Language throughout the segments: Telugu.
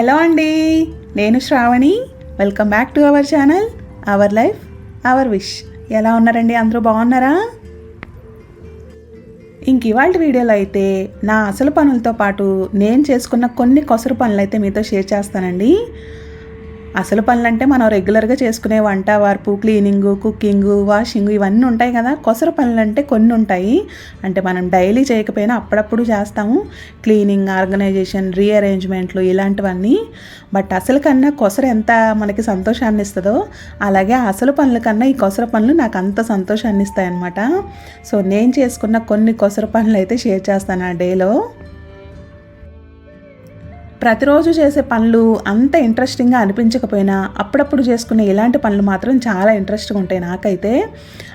హలో అండి నేను Sravani. Welcome back to our channel our life our wish ఎలా ఉన్నారండి? అందరూ బాగున్నారా? ఇంక ఇవాళ వీడియోలో అయితే నా అసలు పనులతో పాటు నేను చేసుకున్న కొన్ని కొసరు పనులు అయితే మీతో షేర్ చేస్తానండి. అసలు పనులంటే మనం రెగ్యులర్గా చేసుకునే వంట వార్పు క్లీనింగ్ కుకింగ్ వాషింగ్ ఇవన్నీ ఉంటాయి కదా. కొసరు పనులంటే కొన్ని ఉంటాయి. అంటే మనం డైలీ చేయకపోయినా అప్పుడప్పుడు చేస్తాము. క్లీనింగ్ ఆర్గనైజేషన్ రీఅరేంజ్మెంట్లు ఇలాంటివన్నీ. బట్ అసలు కన్నా కొసరు ఎంత మనకి సంతోషాన్ని ఇస్తుందో అలాగే అసలు పనుల కన్నా ఈ కొసర పనులు నాకు అంత సంతోషాన్ని ఇస్తాయన్నమాట. సో నేను చేసుకున్న కొన్ని కొసర పనులు అయితే షేర్ చేస్తాను ఆ డేలో. ప్రతిరోజు చేసే పనులు అంత ఇంట్రెస్టింగ్గా అనిపించకపోయినా అప్పుడప్పుడు చేసుకునే ఇలాంటి పనులు మాత్రం చాలా ఇంట్రెస్ట్గా ఉంటాయి నాకైతే.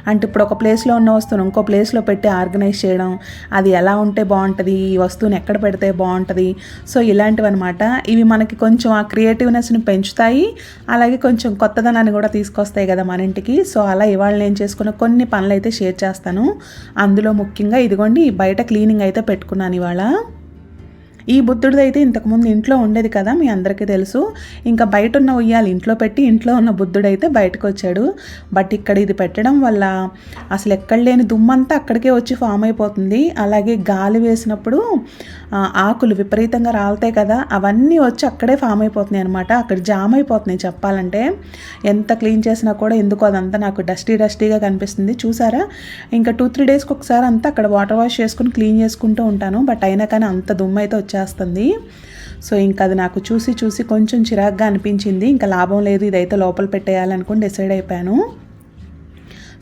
అంటే ఇప్పుడు ఒక ప్లేస్లో ఉన్న వస్తువును ఇంకో ప్లేస్లో పెట్టి ఆర్గనైజ్ చేయడం అది ఎలా ఉంటే బాగుంటుంది ఈ వస్తువుని ఎక్కడ పెడితే బాగుంటుంది. సో ఇలాంటివి అనమాట ఇవి మనకి కొంచెం ఆ క్రియేటివ్నెస్ని పెంచుతాయి. అలాగే కొంచెం కొత్తదనాన్ని కూడా తీసుకొస్తాయి కదా మన ఇంటికి. సో అలా ఇవాళ నేను చేసుకున్న కొన్ని పనులు అయితే షేర్ చేస్తాను. అందులో ముఖ్యంగా ఇదిగోండి బయట క్లీనింగ్ అయితే పెట్టుకున్నాను ఇవాళ. ఈ బుద్ధుడిది అయితే ఇంతకుముందు ఇంట్లో ఉండేది కదా మీ అందరికీ తెలుసు. ఇంకా బయట ఉన్న ఉయ్యాలి ఇంట్లో పెట్టి ఇంట్లో ఉన్న బుద్ధుడు అయితే బయటకు వచ్చాడు బట్ ఇక్కడ ఇది పెట్టడం వల్ల అసలు ఎక్కడ లేని దుమ్మంతా అక్కడికే వచ్చి ఫామ్ అయిపోతుంది. అలాగే గాలి వేసినప్పుడు ఆకులు విపరీతంగా రాలుతాయి కదా అవన్నీ వచ్చి అక్కడే ఫామ్ అయిపోతున్నాయి అనమాట అక్కడ జామ్ అయిపోతున్నాయి చెప్పాలంటే. ఎంత క్లీన్ చేసినా కూడా ఎందుకు అదంతా నాకు డస్టీ డస్టీగా కనిపిస్తుంది. చూసారా? ఇంకా టూ త్రీ డేస్కి ఒకసారి అంతా అక్కడ వాటర్ వాష్ చేసుకుని క్లీన్ చేసుకుంటూ ఉంటాను. బట్ అయినా కానీ అంత దుమ్ము అయితే వచ్చేస్తుంది సో ఇంకా అది నాకు చూసి చూసి కొంచెం చిరాగ్గా అనిపించింది. ఇంకా లాభం లేదు ఇదైతే లోపల పెట్టేయాలనుకుని డిసైడ్ అయిపోయాను.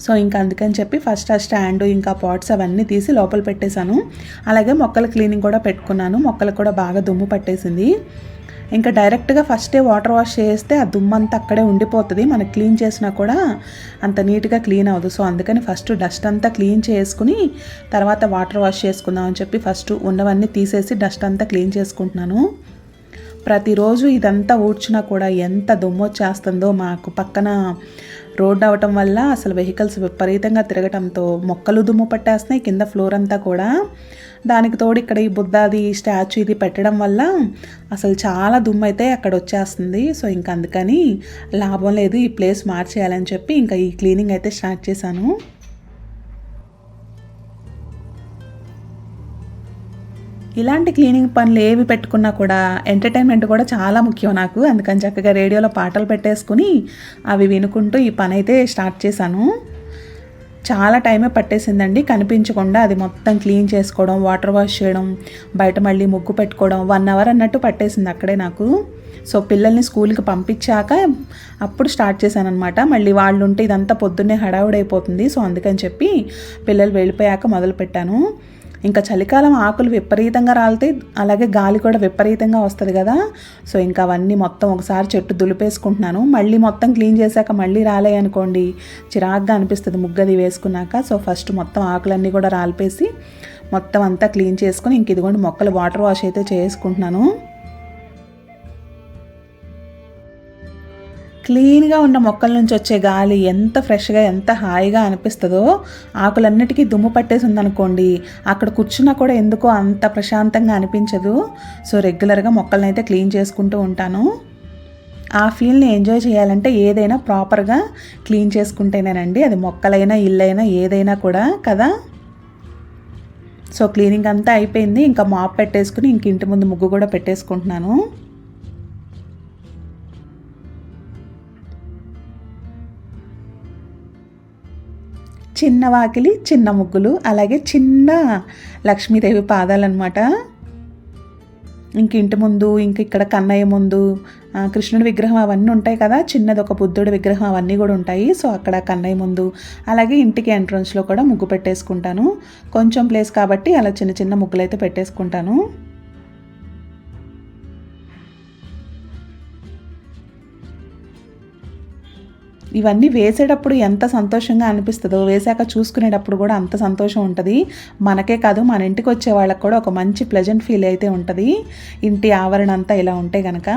సో ఇంకా అందుకని చెప్పి ఫస్ట్ ఆ స్టాండ్ ఇంకా పాట్స్ అవన్నీ తీసి లోపల పెట్టేశాను. అలాగే మొక్కల క్లీనింగ్ కూడా పెట్టుకున్నాను. మొక్కలకు కూడా బాగా దుమ్ము పట్టేసింది. ఇంకా డైరెక్ట్గా ఫస్టే వాటర్ వాష్ చేస్తే ఆ దుమ్మంతా అక్కడే ఉండిపోతుంది. మనకి క్లీన్ చేసినా కూడా అంత నీట్గా క్లీన్ అవ్వదు. సో అందుకని ఫస్ట్ డస్ట్ అంతా క్లీన్ చేసుకుని తర్వాత వాటర్ వాష్ చేసుకుందాం అని చెప్పి ఫస్ట్ ఉన్నవన్నీ తీసేసి డస్ట్ అంతా క్లీన్ చేసుకుంటున్నాను. ప్రతిరోజు ఇదంతా ఊడ్చినా కూడా ఎంత దుమ్ము వచ్చేస్తుందో మాకు పక్కన రోడ్ అవటం వల్ల అసలు వెహికల్స్ విపరీతంగా తిరగటంతో మొక్కలు దుమ్ము పట్టేస్తున్నాయి. కింద ఫ్లోర్ అంతా కూడా. దానికి తోడు ఇక్కడ ఈ బుద్ధాది స్టాచ్యూ ఇది పెట్టడం వల్ల అసలు చాలా దుమ్ము అయితే అక్కడ వచ్చేస్తుంది. సో ఇంకా అందుకని లాభం లేదు ఈ ప్లేస్ మార్చేయాలని చెప్పి ఇంకా ఈ క్లీనింగ్ అయితే స్టార్ట్ చేశాను. ఇలాంటి క్లీనింగ్ పనులు ఏవి పెట్టుకున్నా కూడా ఎంటర్టైన్మెంట్ కూడా చాలా ముఖ్యం నాకు. అందుకని చక్కగా రేడియోలో పాటలు పెట్టేసుకుని అవి వినుకుంటూ ఈ పని అయితే స్టార్ట్ చేశాను. చాలా టైమే పట్టేసిందండి. కనిపించకుండా అది మొత్తం క్లీన్ చేసుకోవడం వాటర్ వాష్ చేయడం బయట మళ్ళీ ముగ్గు పెట్టుకోవడం వన్ అవర్ అన్నట్టు పట్టేసింది అక్కడే నాకు. సో పిల్లల్ని స్కూల్కి పంపించాక అప్పుడు స్టార్ట్ చేశాను అనమాట మళ్ళీ వాళ్ళు ఉంటే ఇదంతా పొద్దున్నే హడావుడైపోతుంది. సో అందుకని చెప్పి పిల్లలు వెళ్ళిపోయాక మొదలు పెట్టాను ఇంకా చలికాలం ఆకులు విపరీతంగా రాలితే అలాగే గాలి కూడా విపరీతంగా వస్తుంది కదా. సో ఇంకా అవన్నీ మొత్తం ఒకసారి చెట్టు దులిపేసుకుంటున్నాను. మళ్ళీ మొత్తం క్లీన్ చేశాక మళ్ళీ రాలే అనుకోండి. చిరాగ్గా అనిపిస్తుంది ముగ్గది వేసుకున్నాక. సో ఫస్ట్ మొత్తం ఆకులన్నీ కూడా రాలిపేసి మొత్తం అంతా క్లీన్ చేసుకుని ఇంక ఇదిగోండి మొక్కలు వాటర్ వాష్ అయితే చేసుకుంటున్నాను. క్లీన్గా ఉన్న మొక్కల నుంచి వచ్చే గాలి ఎంత ఫ్రెష్గా ఎంత హాయిగా అనిపిస్తుందో ఆకులన్నిటికీ దుమ్ము పట్టేసి ఉందనుకోండి అక్కడ కూర్చున్నా కూడా ఎందుకో అంత ప్రశాంతంగా అనిపించదు. సో రెగ్యులర్గా మొక్కలను అయితే క్లీన్ చేసుకుంటూ ఉంటాను. ఆ ఫీల్ని ఎంజాయ్ చేయాలంటే ఏదైనా ప్రాపర్గా క్లీన్ చేసుకుంటేనేనండి. అది మొక్కలైనా ఇల్లైనా ఏదైనా కూడా కదా? సో క్లీనింగ్ అంతా అయిపోయింది. ఇంకా మాప్ పెట్టేసుకుని ఇంక ఇంటి ముందు ముగ్గు కూడా పెట్టేసుకుంటున్నాను. చిన్న వాకిలి చిన్న ముగ్గులు అలాగే చిన్న లక్ష్మీదేవి పాదాలన్నమాట. ఇంక ఇంటి ముందు ఇంక ఇక్కడ కన్నయ్య ముందు కృష్ణుడి విగ్రహం అవన్నీ ఉంటాయి కదా. చిన్నది ఒక బుద్ధుడి విగ్రహం అవన్నీ కూడా ఉంటాయి. సో అక్కడ కన్నయ్య ముందు అలాగే ఇంటికి ఎంట్రన్స్లో కూడా ముగ్గు పెట్టేసుకుంటాను. కొంచెం ప్లేస్ కాబట్టి అలా చిన్న చిన్న ముగ్గులు అయితే పెట్టేసుకుంటాను. ఇవన్నీ వేసేటప్పుడు ఎంత సంతోషంగా అనిపిస్తుందో వేసాక చూసుకునేటప్పుడు కూడా అంత సంతోషం ఉంటుంది. మనకే కాదు మన ఇంటికి వచ్చే వాళ్ళకి కూడా ఒక మంచి ప్లెజెంట్ ఫీల్ అయితే ఉంటుంది. ఇంటి ఆవరణ అంతా ఇలా ఉంటే కనుక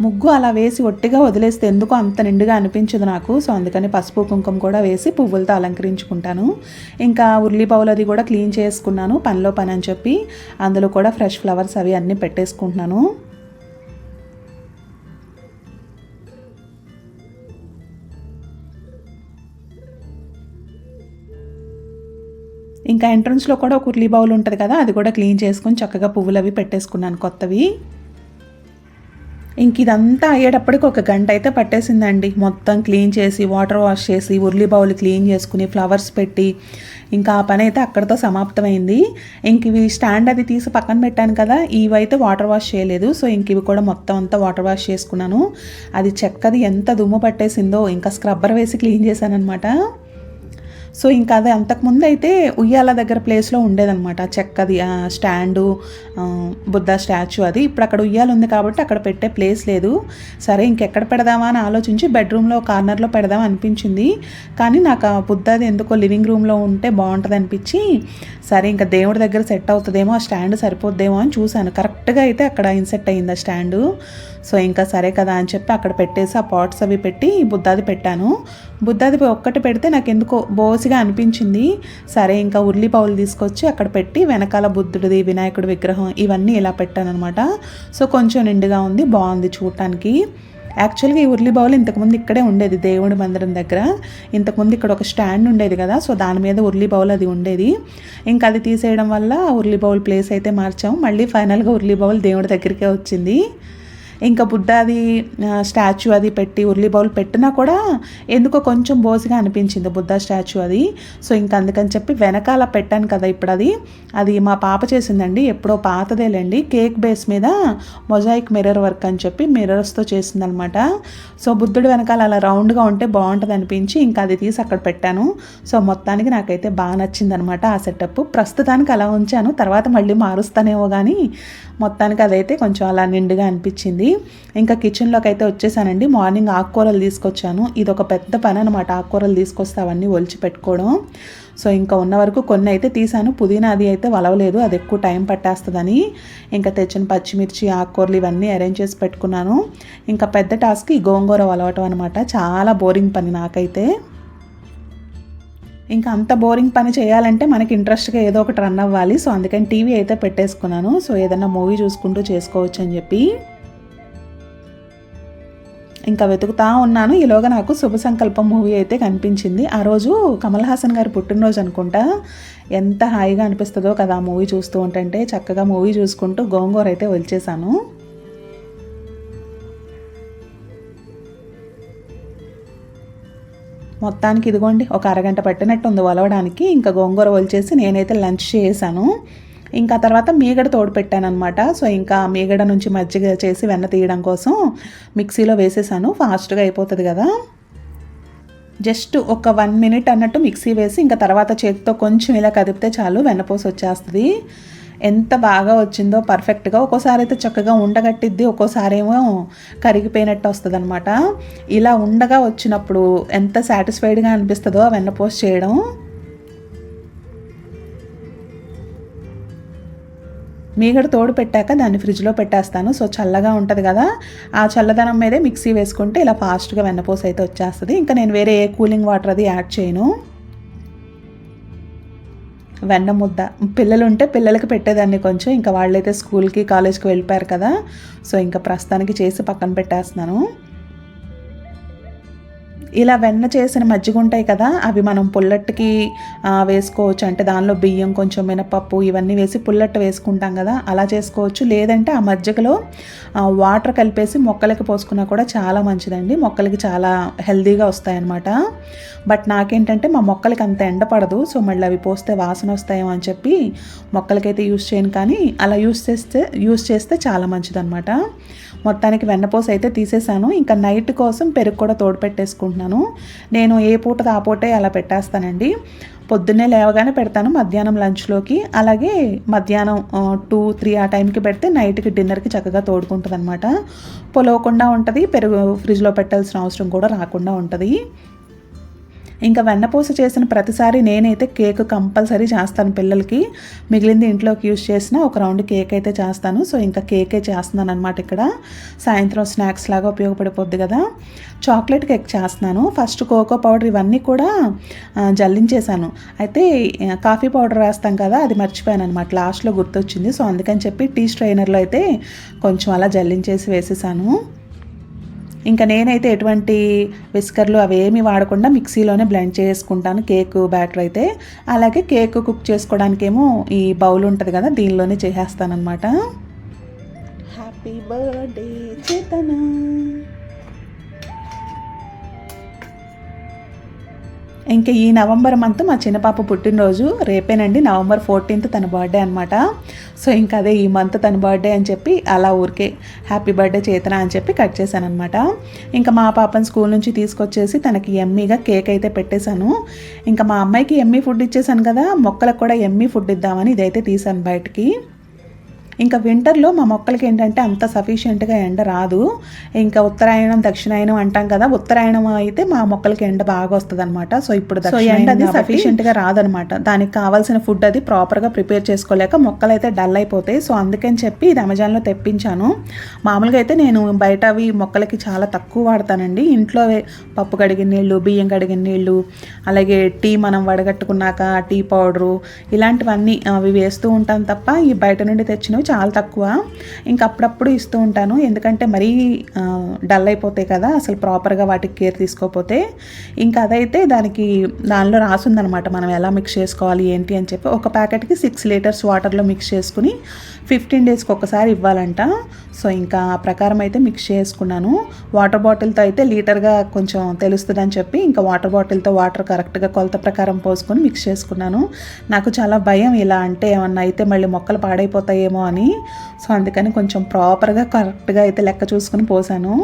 ముగ్గు అలా వేసి ఒట్టిగా వదిలేస్తే ఎందుకో అంత నిండుగా అనిపించదు నాకు. సో అందుకని పసుపు కుంకుమ కూడా వేసి పువ్వులతో అలంకరించుకుంటాను. ఇంకా ఉర్లీ అది కూడా క్లీన్ చేసుకున్నాను పనిలో పని అని చెప్పి. అందులో కూడా ఫ్రెష్ ఫ్లవర్స్ అవి అన్నీ పెట్టేసుకుంటున్నాను. ఇంకా ఎంట్రన్స్లో కూడా ఒక ఉర్లీ బౌల్ ఉంటుంది కదా అది కూడా క్లీన్ చేసుకొని చక్కగా పువ్వులు అవి పెట్టేసుకున్నాను కొత్తవి. ఇంక ఇదంతా అయ్యేటప్పటికి ఒక గంట అయితే పట్టేసిందండి. మొత్తం క్లీన్ చేసి వాటర్ వాష్ చేసి ఉర్లీ బౌల్ క్లీన్ చేసుకుని ఫ్లవర్స్ పెట్టి ఇంకా ఆ పని అయితే అక్కడితో సమాప్తమైంది. ఇంక ఇవి స్టాండ్ అది తీసి పక్కన పెట్టాను కదా ఇవైతే వాటర్ వాష్ చేయలేదు. సో ఇంక ఇవి కూడా మొత్తం అంతా వాటర్ వాష్ చేసుకున్నాను. అది చెక్కది ఎంత దుమ్ము పట్టేసిందో ఇంకా స్క్రబ్బర్ వేసి క్లీన్ చేశాను అనమాట సో ఇంకా అది అంతకుముందు అయితే ఉయ్యాల దగ్గర ప్లేస్లో ఉండేదన్నమాట చెక్కది స్టాండు బుద్ధ స్టాచ్యూ అది. ఇప్పుడు అక్కడ ఉయ్యాల ఉంది కాబట్టి అక్కడ పెట్టే ప్లేస్ లేదు. సరే ఇంకెక్కడ పెడదామా అని ఆలోచించి బెడ్రూమ్లో కార్నర్లో పెడదాం అనిపించింది. కానీ నాకు ఆ బుద్ధది ఎందుకో లివింగ్ రూమ్లో ఉంటే బాగుంటుంది అనిపించి సరే ఇంకా దేవుడి దగ్గర సెట్ అవుతుందేమో ఆ స్టాండ్ సరిపోద్దేమో అని చూశాను. కరెక్ట్గా అయితే అక్కడ ఇన్సెట్ అయింది ఆ స్టాండు. సో ఇంకా సరే కదా అని చెప్పి అక్కడ పెట్టేసి ఆ పాట్స్ అవి పెట్టి బుద్ధాది పెట్టాను. బుద్ధాది ఒక్కటి పెడితే నాకు ఎందుకో బోసిగా అనిపించింది. సరే ఇంకా ఉల్లిపావులు తీసుకొచ్చి అక్కడ పెట్టి వెనకాల బుద్ధుడిది వినాయకుడి విగ్రహం ఇవన్నీ ఇలా పెట్టాను అనమాట సో కొంచెం నిండుగా ఉంది బాగుంది చూడటానికి. యాక్చువల్గా ఈ ఉర్లీ బౌల్ ఇంతకుముందు ఇక్కడే ఉండేది దేవుడి మందిరం దగ్గర. ఇంతకుముందు ఇక్కడ ఒక స్టాండ్ ఉండేది కదా సో దాని మీద ఉర్లీ బౌల్ అది ఉండేది. ఇంకా అది తీసేయడం వల్ల ఉర్లీ బౌల్ ప్లేస్ అయితే మార్చాము మళ్ళీ ఫైనల్గా ఉర్లీ బౌల్ దేవుడి దగ్గరికే వచ్చింది. ఇంకా బుద్ధాది స్టాచ్యూ అది పెట్టి ఉర్లీ బౌల్ పెట్టినా కూడా ఎందుకో కొంచెం బోసిగా అనిపించింది బుద్ధ స్టాచ్యూ అది. సో ఇంకా అందుకని చెప్పి వెనకాల పెట్టాను కదా ఇప్పుడు అది అది మా పాప చేసిందండి ఎప్పుడో పాతదేలేండి. కేక్ బేస్ మీద మొజాయిక్ మిర్రర్ వర్క్ అని చెప్పి మిర్రర్స్తో చేసిందనమాట. సో బుద్ధుడు వెనకాల అలా రౌండ్గా ఉంటే బాగుంటుంది అనిపించి ఇంకా అది తీసి అక్కడ పెట్టాను. సో మొత్తానికి నాకైతే బాగా నచ్చిందనమాట ఆ సెటప్. ప్రస్తుతానికి అలా ఉంచాను తర్వాత మళ్ళీ మారుస్తానేమో కానీ మొత్తానికి అదైతే కొంచెం అలా నిండుగా అనిపించింది. ఇంకా కిచెన్లోకి అయితే వచ్చేసానండి. మార్నింగ్ ఆకుకూరలు తీసుకొచ్చాను. ఇది ఒక పెద్ద పని అనమాట ఆకుకూరలు తీసుకొస్తే అవన్నీ ఒలిచి పెట్టుకోవడం. సో ఇంకా ఉన్న వరకు కొన్ని అయితే తీసాను. పుదీనా అది అయితే వలవలేదు. అది ఎక్కువ టైం పట్టేస్తుందని. ఇంకా తెచ్చిన పచ్చిమిర్చి ఆకుకూరలు ఇవన్నీ అరేంజ్ చేసి పెట్టుకున్నాను. ఇంకా పెద్ద టాస్క్ ఈ గోంగూర వలవటం అనమాట చాలా బోరింగ్ పని నాకైతే. ఇంకా అంత బోరింగ్ పని చేయాలంటే మనకి ఇంట్రెస్ట్గా ఏదో ఒకటి రన్ అవ్వాలి. సో అందుకని టీవీ అయితే పెట్టేసుకున్నాను. సో ఏదైనా మూవీ చూసుకుంటూ చేసుకోవచ్చు అని చెప్పి. ఇంకా వెతుకుతా ఉన్నాను. ఈలోగా నాకు శుభ సంకల్పం మూవీ అయితే కనిపించింది. ఆ రోజు కమల్ హాసన్ గారి పుట్టినరోజు అనుకుంటా. ఎంత హాయిగా అనిపిస్తుందో కదా ఆ మూవీ చూస్తూ ఉంటే. చక్కగా మూవీ చూసుకుంటూ గోంగూర అయితే వచ్చేసాను మొత్తానికి ఇదిగోండి ఒక అరగంట పట్టినట్టు ఉంది వలవడానికి. ఇంకా గోంగూర వలిచేసి నేనైతే లంచ్ చేశాను. ఇంకా తర్వాత మీగడ తోడు పెట్టానమాట అనమాట సో ఇంకా మీగడ నుంచి మజ్జిగ చేసి వెన్న తీయడం కోసం మిక్సీలో వేసేసాను. ఫాస్ట్గా అయిపోతుంది కదా. జస్ట్ ఒక వన్ మినిట్ అన్నట్టు మిక్సీ వేసి ఇంకా తర్వాత చేతితో కొంచెం ఇలా కదిపితే చాలు వెన్నపోసి వచ్చేస్తుంది. ఎంత బాగా వచ్చిందో పర్ఫెక్ట్గా ఒక్కోసారి అయితే చక్కగా ఉండగట్టిద్ది ఒక్కోసారి ఏమో కరిగిపోయినట్టు వస్తుంది అనమాట ఇలా ఉండగా వచ్చినప్పుడు ఎంత సాటిస్ఫైడ్గా అనిపిస్తుందో వెన్నపోస్ చేయడం. మీగడ తోడు పెట్టాక దాన్ని ఫ్రిడ్జ్లో పెట్టేస్తాను. సో చల్లగా ఉంటుంది కదా ఆ చల్లదనం మీదే మిక్సీ వేసుకుంటే ఇలా ఫాస్ట్గా వెన్నపోస అయితే వచ్చేస్తుంది. ఇంకా నేను వేరే ఏ కూలింగ్ వాటర్ అది యాడ్ చేయను. వెన్న ముద్ద. పిల్లలు ఉంటే పిల్లలకి పెట్టేదాన్ని కొంచెం. ఇంకా వాళ్ళైతే స్కూల్కి కాలేజ్కి వెళ్ళిపోయారు కదా. సో ఇంకా ప్రస్తుతానికి చేసి పక్కన పెట్టేస్తున్నాను. ఇలా వెన్న చేసిన మజ్జిగ ఉంటాయి కదా అవి మనం పుల్లట్టుకి వేసుకోవచ్చు. అంటే దానిలో బియ్యం కొంచెం మినపప్పు ఇవన్నీ వేసి పుల్లట్టు వేసుకుంటాం కదా అలా చేసుకోవచ్చు. లేదంటే ఆ మజ్జిగలో వాటర్ కలిపేసి మొక్కలకి పోసుకున్నా కూడా చాలా మంచిదండి. మొక్కలకి చాలా హెల్దీగా వస్తాయన్నమాట. బట్ నాకేంటంటే మా మొక్కలకి అంత ఎండ పడదు. సో మళ్ళీ అవి పోస్తే వాసన వస్తాయేమో అని చెప్పి మొక్కలకైతే యూస్ చేయను. కానీ అలా యూస్ చేస్తే యూస్ చేస్తే చాలా మంచిదన్నమాట. మొత్తానికి వెన్నపోస అయితే తీసేసాను. ఇంకా నైట్ కోసం పెరుగు కూడా తోడు పెట్టేసుకుంటున్నాను నేను ఏ పూట ఆ పూటే అలా పెట్టేస్తానండి. పొద్దున్నే లేవగానే పెడతాను మధ్యాహ్నం లంచ్లోకి. అలాగే మధ్యాహ్నం టూ త్రీ ఆ టైంకి పెడితే నైట్కి డిన్నర్కి చక్కగా తోడుకుంటుంది అనమాట పొలవకుండా ఉంటుంది పెరుగు ఫ్రిడ్జ్లో పెట్టాల్సిన అవసరం కూడా రాకుండా ఉంటుంది. ఇంకా వెన్నపూస చేసిన ప్రతిసారి నేనైతే కేక్ కంపల్సరీ చేస్తాను పిల్లలకి. మిగిలింది ఇంట్లోకి యూస్ చేసిన ఒక రౌండ్ కేక్ అయితే చేస్తాను. సో ఇంకా కేకే చేస్తున్నాను అనమాట ఇక్కడ. సాయంత్రం స్నాక్స్ లాగా ఉపయోగపడిపోద్ది కదా. చాక్లెట్ కేక్ చేస్తున్నాను. ఫస్ట్ కోకో పౌడర్ ఇవన్నీ కూడా జల్లించేశాను. అయితే కాఫీ పౌడర్ వేస్తాం కదా అది మర్చిపోయాను అనమాట లాస్ట్లో గుర్తొచ్చింది. సో అందుకని చెప్పి టీ స్ట్రైనర్లో అయితే కొంచెం అలా జల్లించేసి వేసేసాను. ఇంకా నేనైతే ఎటువంటి విస్కర్లు అవేమి వాడకుండా మిక్సీలోనే బ్లెండ్ చేసుకుంటాను. కేక్ బ్యాటర్ అయితే. అలాగే కేక్ కుక్ చేసుకోవడానికేమో ఈ బౌల్ ఉంటుంది కదా దీనిలోనే చేసేస్తాను హ్యాపీ బర్త్డే చేతనా ఇంకా ఈ నవంబర్ మంత్ మా చిన్న పాప పుట్టినరోజు. రేపేనండి నవంబర్ ఫోర్టీన్త్ తన బర్త్డే అనమాట సో ఇంకా అదే ఈ మంత్ తన బర్త్డే అని చెప్పి అలా ఊరికే హ్యాపీ బర్త్డే చేతన అని చెప్పి కట్ చేశాను అనమాట ఇంకా మా పాపను స్కూల్ నుంచి తీసుకొచ్చేసి తనకి ఎమ్మీగా కేక్ అయితే పెట్టేశాను. ఇంకా మా అమ్మాయికి ఎమ్మీ ఫుడ్ ఇచ్చేసాను కదా మొక్కలకు కూడా ఎమ్మీ ఫుడ్ ఇద్దామని ఇదైతే తీసాను బయటికి. ఇంకా వింటర్లో మా మొక్కలకి ఏంటంటే అంత సఫిషియెంట్గా ఎండ రాదు. ఇంకా ఉత్తరాయణం దక్షిణాయనం అంటాం కదా ఉత్తరాయణం అయితే మా మొక్కలకి ఎండ బాగా వస్తుంది అనమాట సో ఇప్పుడు సో ఎండ అది సఫిషియెంట్గా రాదనమాట దానికి కావాల్సిన ఫుడ్ అది ప్రాపర్గా ప్రిపేర్ చేసుకోలేక మొక్కలు అయితే డల్ అయిపోతాయి. సో అందుకని చెప్పి ఇది అమెజాన్లో తెప్పించాను. మామూలుగా అయితే నేను బయట అవి మొక్కలకి చాలా తక్కువ వాడతానండి. ఇంట్లో పప్పు కడిగిన నీళ్ళు బియ్యం కడిగిన నీళ్ళు అలాగే టీ మనం వడగట్టుకున్నాక టీ పౌడరు ఇలాంటివన్నీ అవి వేస్తూ ఉంటాను తప్ప ఈ బయట నుండి తెచ్చినవి చాలా తక్కువ. ఇంకా అప్పుడప్పుడు ఇస్తూ ఉంటాను. ఎందుకంటే మరీ డల్ అయిపోతాయి కదా అసలు ప్రాపర్గా వాటికి కేర్ తీసుకోకపోతే. ఇంకా అదైతే దానికి దానిలో రాసుందనమాట. మనం ఎలా మిక్స్ చేసుకోవాలి ఏంటి అని చెప్పి. ఒక ప్యాకెట్కి సిక్స్ లీటర్స్ వాటర్లో మిక్స్ చేసుకుని ఫిఫ్టీన్ డేస్కి ఒకసారి ఇవ్వాలంట. సో ఇంకా ఆ ప్రకారం అయితే మిక్స్ చేసుకున్నాను. వాటర్ బాటిల్తో అయితే లీటర్గా కొంచెం తెలుస్తుందని చెప్పి ఇంకా వాటర్ బాటిల్తో వాటర్ కరెక్ట్గా కొలత ప్రకారం పోసుకొని మిక్స్ చేసుకున్నాను. నాకు చాలా భయం ఇలా అంటే ఏమన్నా అయితే మళ్ళీ మొక్కలు పాడైపోతాయేమో అని. సో అందుకని కొంచెం ప్రాపర్గా కరెక్ట్గా అయితే లెక్క చూసుకుని పోసాను.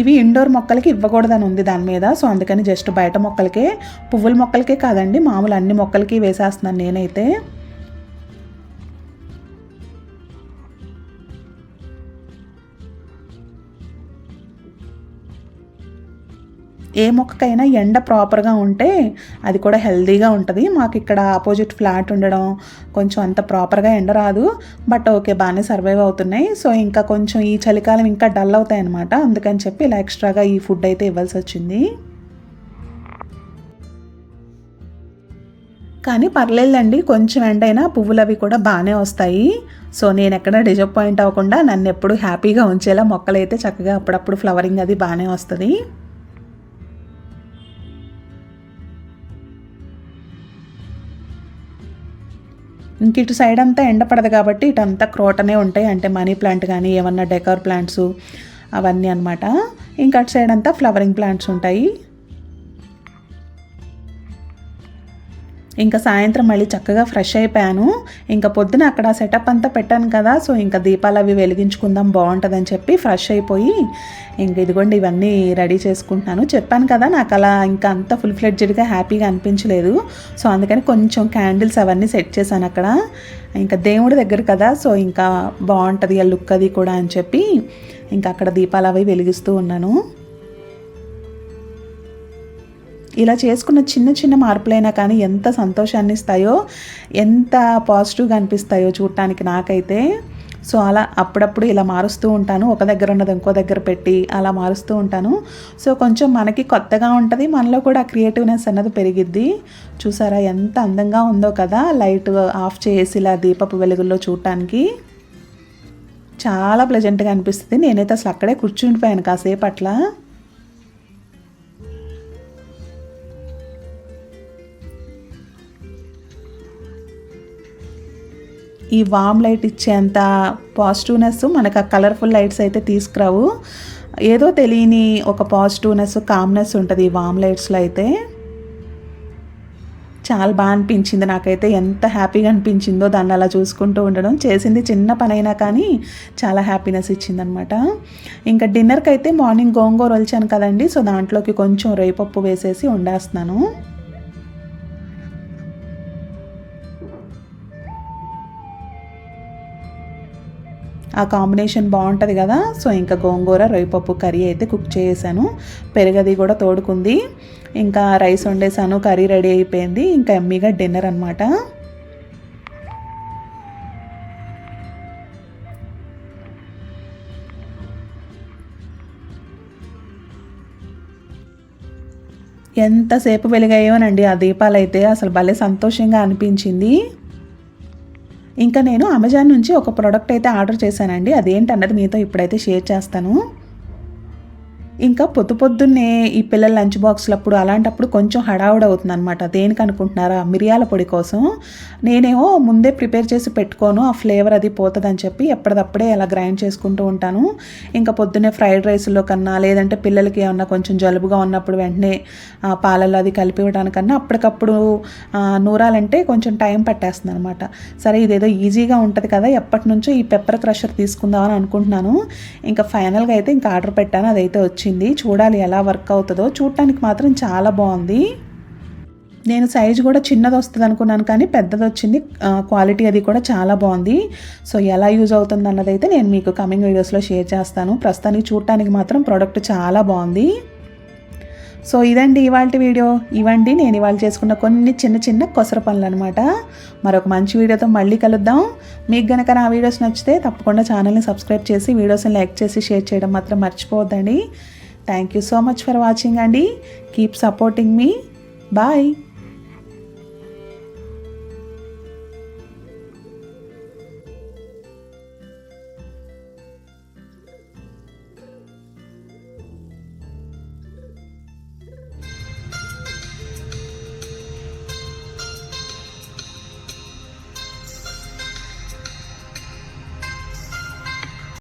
ఇవి ఇండోర్ మొక్కలకి ఇవ్వకూడదని ఉంది దాని మీద. సో అందుకని జస్ట్ బయట మొక్కలకే పువ్వుల మొక్కలకే కాదండి మామూలు అన్ని మొక్కలకి వేసేస్తున్నాను నేనైతే. ఏ మొక్కకైనా ఎండ ప్రాపర్గా ఉంటే అది కూడా హెల్దీగా ఉంటుంది. మాకు ఇక్కడ ఆపోజిట్ ఫ్లాట్ ఉండడం కొంచెం అంత ప్రాపర్గా ఎండ రాదు. బట్ ఓకే బాగానే సర్వైవ్ అవుతున్నాయి. సో ఇంకా కొంచెం ఈ చలికాలం ఇంకా డల్ అవుతాయి అనమాట అందుకని చెప్పి ఇలా ఎక్స్ట్రాగా ఈ ఫుడ్ అయితే ఇవ్వాల్సి వచ్చింది. కానీ పర్లేదండి కొంచెం ఎండైనా పువ్వులు అవి కూడా బాగానే వస్తాయి. సో నేను ఎక్కడ డిజపాయింట్ అవ్వకుండా నన్ను ఎప్పుడు హ్యాపీగా ఉంచేలా మొక్కలైతే చక్కగా అప్పుడప్పుడు ఫ్లవరింగ్ అది బాగానే వస్తుంది. ఇంక ఇటు సైడ్ అంతా ఎండ పడదు కాబట్టి ఇటంతా క్రోటనే ఉంటాయి. అంటే మనీ ప్లాంట్ కానీ ఏమన్నా డెకర్ ప్లాంట్స్ అవన్నీ అనమాట ఇంకా అటు సైడ్ అంతా ఫ్లవరింగ్ ప్లాంట్స్ ఉంటాయి. ఇంకా సాయంత్రం మళ్ళీ చక్కగా ఫ్రెష్ అయిపోయాను. ఇంకా పొద్దున అక్కడ సెటప్ అంతా పెట్టాను కదా సో ఇంకా దీపాలు అవి వెలిగించుకుందాం బాగుంటుందని చెప్పి ఫ్రెష్ అయిపోయి ఇంక ఇదిగోండి ఇవన్నీ రెడీ చేసుకుంటున్నాను. చెప్పాను కదా నాకు అలా ఇంకా అంత ఫుల్ ఫ్లెడ్జెడ్గా హ్యాపీగా అనిపించలేదు. సో అందుకని కొంచెం క్యాండిల్స్ అవన్నీ సెట్ చేశాను అక్కడ. ఇంకా దేవుడి దగ్గర కదా సో ఇంకా బాగుంటుంది ఆ లుక్ అది కూడా అని చెప్పి ఇంకా అక్కడ దీపాలు అవి వెలిగిస్తూ ఉన్నాను. ఇలా చేసుకున్న చిన్న చిన్న మార్పులైనా కానీ ఎంత సంతోషాన్ని ఇస్తాయో ఎంత పాజిటివ్గా అనిపిస్తాయో చూడటానికి నాకైతే. సో అలా అప్పుడప్పుడు ఇలా మారుస్తూ ఉంటాను. ఒక దగ్గర ఉన్నది ఇంకో దగ్గర పెట్టి అలా మారుస్తూ ఉంటాను. సో కొంచెం మనకి కొత్తగా ఉంటుంది. మనలో కూడా క్రియేటివ్నెస్ అన్నది పెరిగిద్ది. చూసారా ఎంత అందంగా ఉందో కదా లైట్ ఆఫ్ చేసి ఇలా దీపపు వెలుగుల్లో చూడటానికి చాలా ప్లెజెంట్గా అనిపిస్తుంది. నేనైతే అసలు అక్కడే కూర్చుండిపోయాను కాసేపు అట్లా ఈ వామ్ లైట్ ఇచ్చేంత పాజిటివ్నెస్ మనకు ఆ కలర్ఫుల్ లైట్స్ అయితే తీసుకురావు. ఏదో తెలియని ఒక పాజిటివ్నెస్ కామ్నెస్ ఉంటుంది ఈ వామ్ లైట్స్లో అయితే. చాలా బాగా అనిపించింది నాకైతే. ఎంత హ్యాపీగా అనిపించిందో దాన్ని అలా చూసుకుంటూ ఉండడం. చేసింది చిన్న పనైనా కానీ చాలా హ్యాపీనెస్ ఇచ్చిందనమాట ఇంకా డిన్నర్కి అయితే మార్నింగ్ గోంగూర వలిచాను కదండి సో దాంట్లోకి కొంచెం రేపప్పు వేసేసి వండేస్తున్నాను. ఆ కాంబినేషన్ బాగుంటుంది కదా. సో ఇంకా గోంగూర రొయ్యపప్పు కర్రీ అయితే కుక్ చేసాను పెరుగది కూడా తోడుకుంది. ఇంకా రైస్ వండేసాను కర్రీ రెడీ అయిపోయింది. ఇంకా ఎమ్మీగా డిన్నర్ అనమాట ఎంతసేపు వెలిగాయోనండి ఆ దీపాలు అయితే అసలు భలే సంతోషంగా అనిపించింది. ఇంకా నేను అమెజాన్ నుంచి ఒక ప్రోడక్ట్ అయితే ఆర్డర్ చేశానండి. అదేంటన్నది మీతో ఇప్పుడైతే షేర్ చేస్తాను. ఇంకా పొద్దు పొద్దున్నే ఈ పిల్లల లంచ్ బాక్స్లప్పుడు అలాంటప్పుడు కొంచెం హడావుడి అవుతుంది అనమాట దేనికి అనుకుంటున్నారా మిరియాల పొడి కోసం. నేనేమో ముందే ప్రిపేర్ చేసి పెట్టుకోను ఆ ఫ్లేవర్ అది పోతుందని చెప్పి ఎప్పటిదప్పుడే అలా గ్రైండ్ చేసుకుంటూ ఉంటాను. ఇంకా పొద్దున్నే ఫ్రైడ్ రైస్లో కన్నా లేదంటే పిల్లలకి ఏమన్నా కొంచెం జలుబుగా ఉన్నప్పుడు వెంటనే పాలల్లో అది కలిపి ఇవ్వడానికన్నా అప్పటికప్పుడు నూరాలంటే కొంచెం టైం పట్టేస్తుంది అనమాట సరే ఇదేదో ఈజీగా ఉంటుంది కదా ఎప్పటి నుంచో ఈ పెప్పర్ క్రషర్ తీసుకుందామని అనుకుంటున్నాను. ఇంకా ఫైనల్గా అయితే ఇంకా ఆర్డర్ పెట్టాను అదైతే వచ్చి వచ్చింది. చూడాలి ఎలా వర్క్ అవుతుందో. చూడటానికి మాత్రం చాలా బాగుంది. నేను సైజు కూడా చిన్నది వస్తుంది అనుకున్నాను కానీ పెద్దది వచ్చింది. క్వాలిటీ అది కూడా చాలా బాగుంది. సో ఎలా యూజ్ అవుతుంది అన్నదైతే నేను మీకు కమింగ్ వీడియోస్లో షేర్ చేస్తాను. ప్రస్తుతానికి చూడటానికి మాత్రం ప్రోడక్ట్ చాలా బాగుంది. సో ఇదండి ఇవాళ వీడియో. ఇవ్వండి నేను ఇవాళ చేసుకున్న కొన్ని చిన్న చిన్న కొసర పనులు అనమాట మరొక మంచి వీడియోతో మళ్ళీ కలుద్దాం. మీకు కనుక నా వీడియోస్ నచ్చితే తప్పకుండా ఛానల్ని సబ్స్క్రైబ్ చేసి వీడియోస్ని లైక్ చేసి షేర్ చేయడం మాత్రం మర్చిపోవద్దండి. Thank you so much for watching అండి కీప్ సపోర్టింగ్ మీ బాయ్